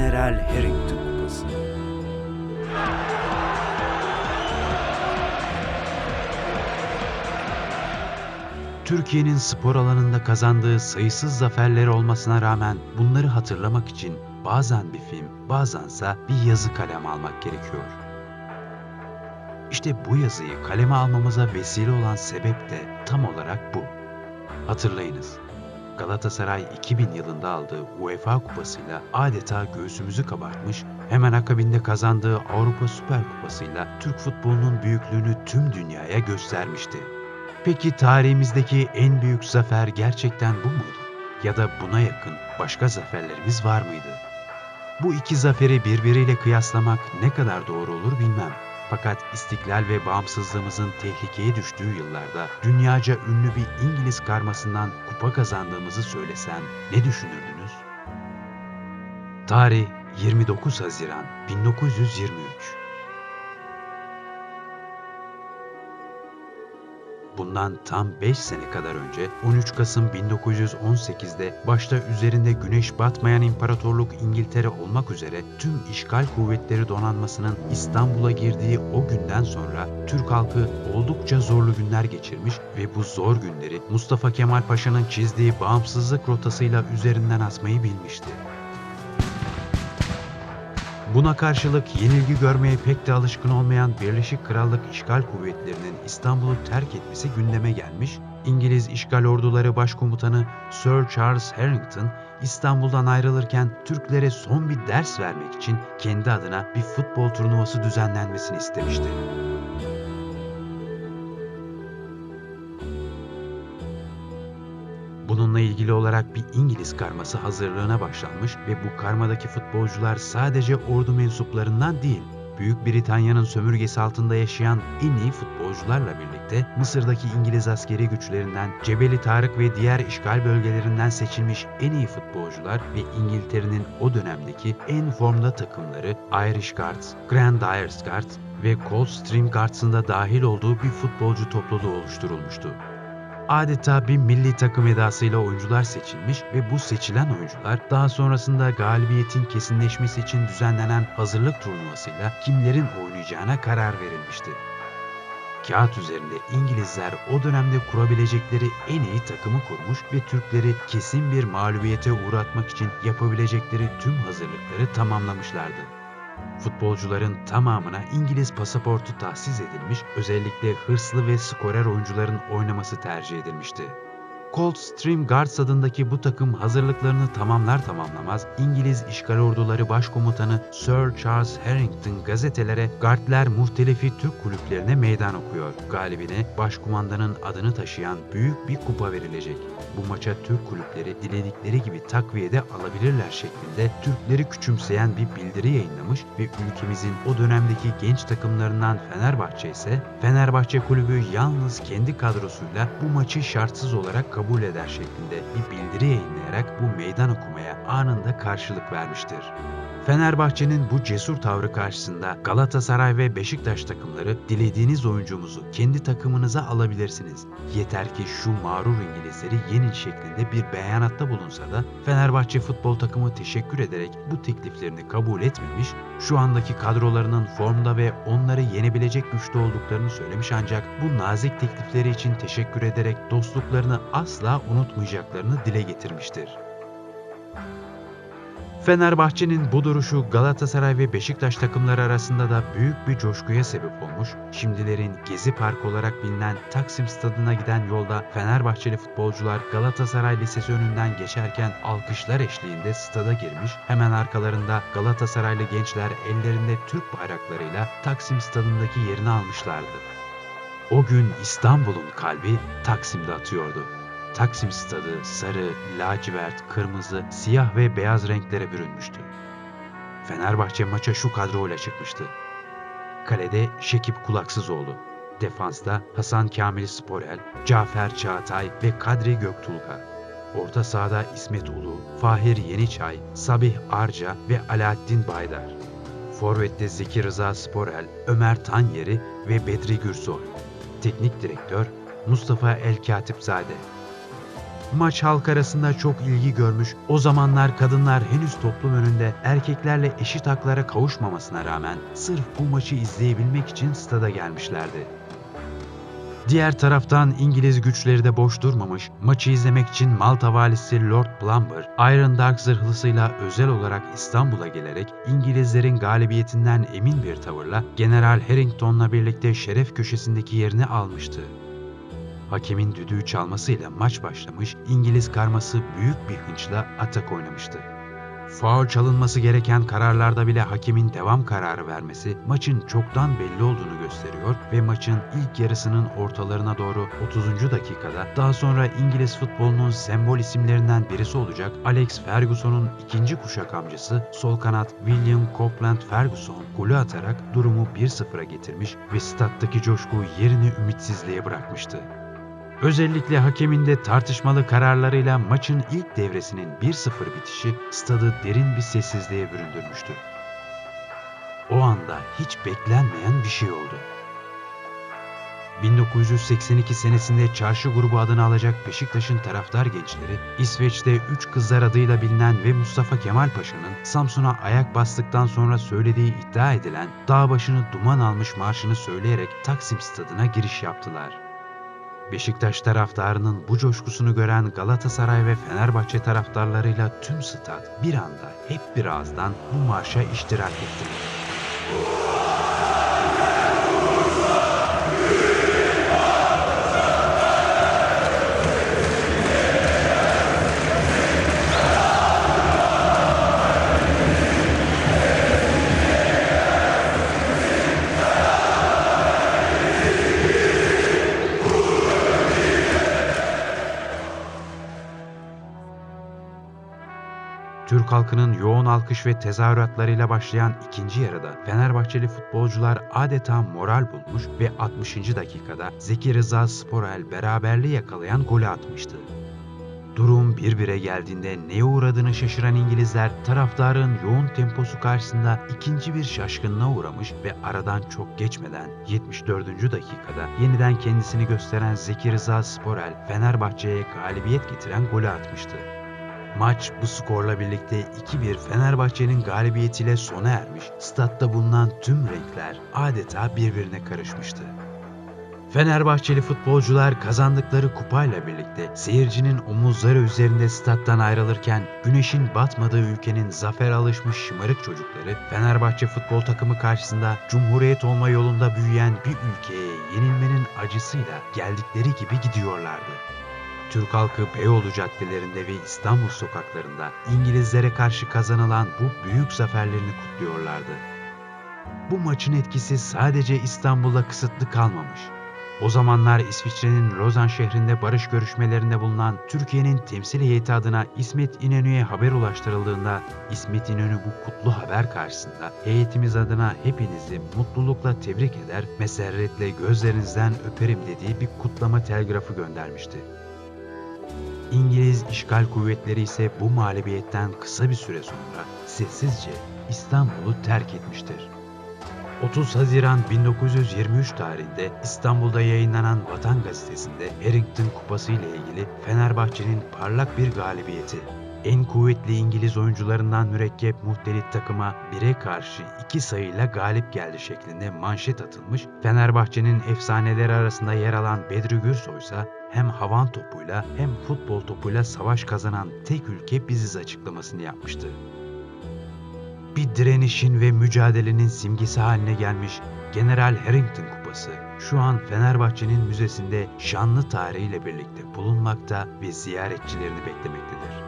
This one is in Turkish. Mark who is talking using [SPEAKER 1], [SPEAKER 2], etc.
[SPEAKER 1] General Harrington Kupası.
[SPEAKER 2] Türkiye'nin spor alanında kazandığı sayısız zaferler olmasına rağmen bunları hatırlamak için bazen bir film, bazense bir yazı kaleme almak gerekiyor. İşte bu yazıyı kaleme almamıza vesile olan sebep de tam olarak bu. Hatırlayınız. Galatasaray 2000 yılında aldığı UEFA Kupası'yla adeta göğsümüzü kabartmış, hemen akabinde kazandığı Avrupa Süper Kupası'yla Türk futbolunun büyüklüğünü tüm dünyaya göstermişti. Peki tarihimizdeki en büyük zafer gerçekten bu muydu? Ya da buna yakın başka zaferlerimiz var mıydı? Bu iki zaferi birbiriyle kıyaslamak ne kadar doğru olur bilmem. Fakat istiklal ve bağımsızlığımızın tehlikeye düştüğü yıllarda dünyaca ünlü bir İngiliz karmasından kupa kazandığımızı söylesem ne düşünürdünüz? Tarih 29 Haziran 1923 Bundan tam 5 sene kadar önce 13 Kasım 1918'de başta üzerinde güneş batmayan imparatorluk İngiltere olmak üzere tüm işgal kuvvetleri donanmasının İstanbul'a girdiği o günden sonra Türk halkı oldukça zorlu günler geçirmiş ve bu zor günleri Mustafa Kemal Paşa'nın çizdiği bağımsızlık rotasıyla üzerinden asmayı bilmişti. Buna karşılık yenilgi görmeye pek de alışkın olmayan Birleşik Krallık işgal kuvvetlerinin İstanbul'u terk etmesi gündeme gelmiş, İngiliz işgal orduları başkomutanı Sir Charles Harrington İstanbul'dan ayrılırken Türklere son bir ders vermek için kendi adına bir futbol turnuvası düzenlenmesini istemişti. Bununla ilgili olarak bir İngiliz karması hazırlığına başlanmış ve bu karmadaki futbolcular sadece ordu mensuplarından değil, Büyük Britanya'nın sömürgesi altında yaşayan en iyi futbolcularla birlikte Mısır'daki İngiliz askeri güçlerinden, Cebeli Tarık ve diğer işgal bölgelerinden seçilmiş en iyi futbolcular ve İngiltere'nin o dönemdeki en formda takımları Irish Guards, Grand Irish Guards ve Coldstream Guards'ın da dahil olduğu bir futbolcu topluluğu oluşturulmuştu adeta bir milli takım edasıyla oyuncular seçilmiş ve bu seçilen oyuncular daha sonrasında galibiyetin kesinleşmesi için düzenlenen hazırlık turnuvasıyla kimlerin oynayacağına karar verilmişti. Kağıt üzerinde İngilizler o dönemde kurabilecekleri en iyi takımı kurmuş ve Türkleri kesin bir mağlubiyete uğratmak için yapabilecekleri tüm hazırlıkları tamamlamışlardı. Futbolcuların tamamına İngiliz pasaportu tahsis edilmiş, özellikle hırslı ve skorer oyuncuların oynaması tercih edilmişti. Coldstream Guards adındaki bu takım hazırlıklarını tamamlar tamamlamaz İngiliz işgal orduları başkomutanı Sir Charles Harrington gazetelere Guardler muhtelifi Türk kulüplerine meydan okuyor. Galibine başkumandanın adını taşıyan büyük bir kupa verilecek. Bu maça Türk kulüpleri diledikleri gibi takviyede alabilirler şeklinde Türkleri küçümseyen bir bildiri yayınlamış ve ülkemizin o dönemdeki genç takımlarından Fenerbahçe ise Fenerbahçe kulübü yalnız kendi kadrosuyla bu maçı şartsız olarak kabul eder şeklinde bir bildiri yayınlayarak bu meydan okumaya anında karşılık vermiştir. Fenerbahçe'nin bu cesur tavrı karşısında Galatasaray ve Beşiktaş takımları dilediğiniz oyuncumuzu kendi takımınıza alabilirsiniz. Yeter ki şu mağrur İngilizleri yenin şeklinde bir beyanatta bulunsa da Fenerbahçe futbol takımı teşekkür ederek bu tekliflerini kabul etmemiş, şu andaki kadrolarının formda ve onları yenebilecek güçte olduklarını söylemiş ancak bu nazik teklifleri için teşekkür ederek dostluklarını asla unutmayacaklarını dile getirmiştir. Fenerbahçe'nin bu duruşu Galatasaray ve Beşiktaş takımları arasında da büyük bir coşkuya sebep olmuş. Şimdilerin Gezi Park olarak bilinen Taksim Stadı'na giden yolda Fenerbahçeli futbolcular Galatasaray Lisesi önünden geçerken alkışlar eşliğinde stada girmiş. Hemen arkalarında Galatasaraylı gençler ellerinde Türk bayraklarıyla Taksim Stadı'ndaki yerini almışlardı. O gün İstanbul'un kalbi Taksim'de atıyordu. Taksim stadı sarı, lacivert, kırmızı, siyah ve beyaz renklere bürünmüştü. Fenerbahçe maça şu kadroyla çıkmıştı. Kalede Şekip Kulaksızoğlu, defansta Hasan Kamil Sporel, Cafer Çağatay ve Kadri Göktulga. Orta sahada İsmet Ulu, Fahir Yeniçay, Sabih Arca ve Alaaddin Baydar. Forvet'te Zeki Rıza Sporel, Ömer Tanyeri ve Bedri Gürsoy. Teknik direktör Mustafa El Katipzade. Maç halk arasında çok ilgi görmüş, o zamanlar kadınlar henüz toplum önünde erkeklerle eşit haklara kavuşmamasına rağmen sırf bu maçı izleyebilmek için stada gelmişlerdi. Diğer taraftan İngiliz güçleri de boş durmamış, maçı izlemek için Malta valisi Lord Plumber, Iron Dark zırhlısıyla özel olarak İstanbul'a gelerek İngilizlerin galibiyetinden emin bir tavırla General Harrington'la birlikte şeref köşesindeki yerini almıştı. Hakemin düdüğü çalmasıyla maç başlamış, İngiliz karması büyük bir hınçla atak oynamıştı. Faul çalınması gereken kararlarda bile hakemin devam kararı vermesi maçın çoktan belli olduğunu gösteriyor ve maçın ilk yarısının ortalarına doğru 30. dakikada daha sonra İngiliz futbolunun sembol isimlerinden birisi olacak Alex Ferguson'un ikinci kuşak amcası sol kanat William Copeland Ferguson golü atarak durumu 1-0'a getirmiş ve stat'taki coşku yerini ümitsizliğe bırakmıştı. Özellikle hakemin de tartışmalı kararlarıyla maçın ilk devresinin 1-0 bitişi stadı derin bir sessizliğe büründürmüştü. O anda hiç beklenmeyen bir şey oldu. 1982 senesinde çarşı grubu adını alacak Beşiktaş'ın taraftar gençleri, İsveç'te Üç Kızlar adıyla bilinen ve Mustafa Kemal Paşa'nın Samsun'a ayak bastıktan sonra söylediği iddia edilen dağ başını duman almış marşını söyleyerek Taksim stadına giriş yaptılar. Beşiktaş taraftarının bu coşkusunu gören Galatasaray ve Fenerbahçe taraftarlarıyla tüm stat bir anda hep bir ağızdan bu marşa iştirak ettiler. Türk halkının yoğun alkış ve tezahüratlarıyla başlayan ikinci yarıda Fenerbahçeli futbolcular adeta moral bulmuş ve 60. dakikada Zeki Rıza Sporel beraberliği yakalayan golü atmıştı. Durum 1-1'e geldiğinde neye uğradığını şaşıran İngilizler taraftarın yoğun temposu karşısında ikinci bir şaşkınlığa uğramış ve aradan çok geçmeden 74. dakikada yeniden kendisini gösteren Zeki Rıza Sporel Fenerbahçe'ye galibiyet getiren golü atmıştı. Maç bu skorla birlikte 2-1 Fenerbahçe'nin galibiyetiyle sona ermiş, statta bulunan tüm renkler adeta birbirine karışmıştı. Fenerbahçeli futbolcular kazandıkları kupayla birlikte seyircinin omuzları üzerinde stat'tan ayrılırken güneşin batmadığı ülkenin zafer alışmış şımarık çocukları Fenerbahçe futbol takımı karşısında cumhuriyet olma yolunda büyüyen bir ülkeye yenilmenin acısıyla geldikleri gibi gidiyorlardı. Türk halkı Beyoğlu caddelerinde ve İstanbul sokaklarında İngilizlere karşı kazanılan bu büyük zaferlerini kutluyorlardı. Bu maçın etkisi sadece İstanbul'da kısıtlı kalmamış. O zamanlar İsviçre'nin Lozan şehrinde barış görüşmelerinde bulunan Türkiye'nin temsil heyeti adına İsmet İnönü'ye haber ulaştırıldığında İsmet İnönü bu kutlu haber karşısında heyetimiz adına hepinizi mutlulukla tebrik eder, meserretle gözlerinizden öperim dediği bir kutlama telgrafı göndermişti. İngiliz işgal kuvvetleri ise bu mağlubiyetten kısa bir süre sonra sessizce İstanbul'u terk etmiştir. 30 Haziran 1923 tarihinde İstanbul'da yayınlanan Vatan Gazetesi'nde Harrington Kupası ile ilgili Fenerbahçe'nin parlak bir galibiyeti, en kuvvetli İngiliz oyuncularından mürekkep muhtelit takıma 1'e karşı 2 sayıyla galip geldi şeklinde manşet atılmış, Fenerbahçe'nin efsaneleri arasında yer alan Bedri Gürsoy ise hem havan topuyla hem futbol topuyla savaş kazanan tek ülke biziz açıklamasını yapmıştı. Bir direnişin ve mücadelenin simgesi haline gelmiş General Harrington Kupası şu an Fenerbahçe'nin müzesinde şanlı tarihiyle birlikte bulunmakta ve ziyaretçilerini beklemektedir.